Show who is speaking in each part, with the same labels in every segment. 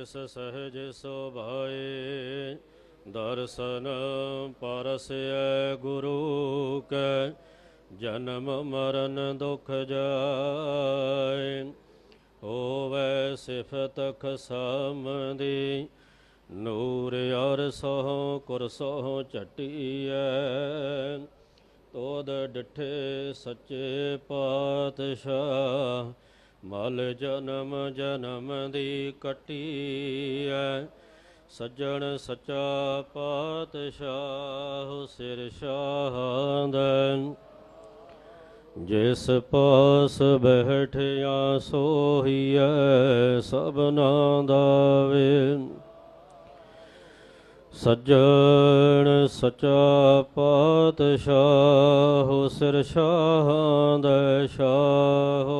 Speaker 1: ਤਿਸ ਸਹਿਜ ਸੁਭਾਏ, ਦਰਸ਼ਨ ਪਰਸੈ ਗੁਰੂ ਕੈ, ਜਨਮ ਮਰਨ ਦੁਖ ਜਾਏ। ਹੋਵੇ ਸਿਫਤ ਖਸਮ ਦੀ ਨੂਰ ਸੋਹ ਸੋ ਕੁਰਸੋ ਚਟੀਐ ਤੋਦ ਡਿਠੇ ਸੱਚੇ ਪਾਤਸ਼ਾਹ ਮਲ ਜਨਮ ਜਨਮ ਦੀ ਕਟੀ ਕਟੀਐ, ਸੱਜਣ ਸੱਚਾ ਪਾਤਸ਼ਾਹ ਸਿਰ ਸ਼ਾਹੰਦਨ ਜਿਸ ਪਾਸ ਬੈਠਿਆ ਸੋਹੀਐ ਸਭਨਾ ਦਾ ਵੇ ਸੱਜਣ ਸਚਾ ਪਾਤਸ਼ਾਹ ਸਿਰ ਸ਼ਾਹਾਂ ਦਾ ਸ਼ਾਹ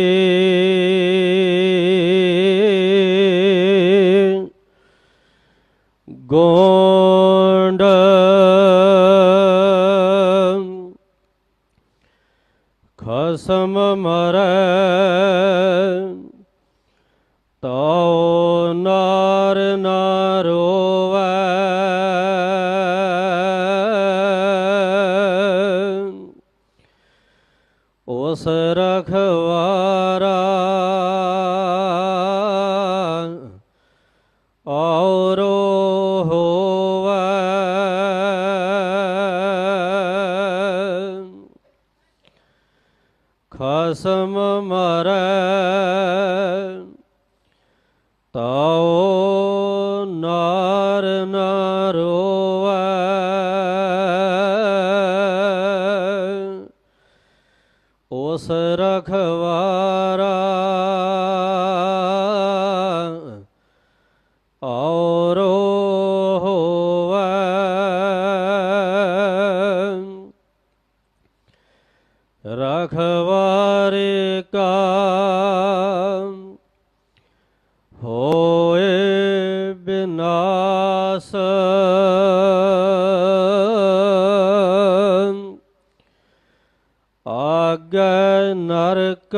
Speaker 1: ਗੋਂਡ ਖਸਮ ਮਰੈ ਤਉ ਨਾਰ ਨਾ ਰੋਵੈ ਉਸ ਰਖਵਾਰਾ ਔਰ ਖਸਮ ਮਰੈ ਤਾਉ ਨਾਰ ਨਰੋਵੈ ਉਸ ਰਖਵਾਰਾ ਰਖਵ ਕਾ ਹੋਏ ਬਿਨਾਸ ਆਗੈ ਨਰਕ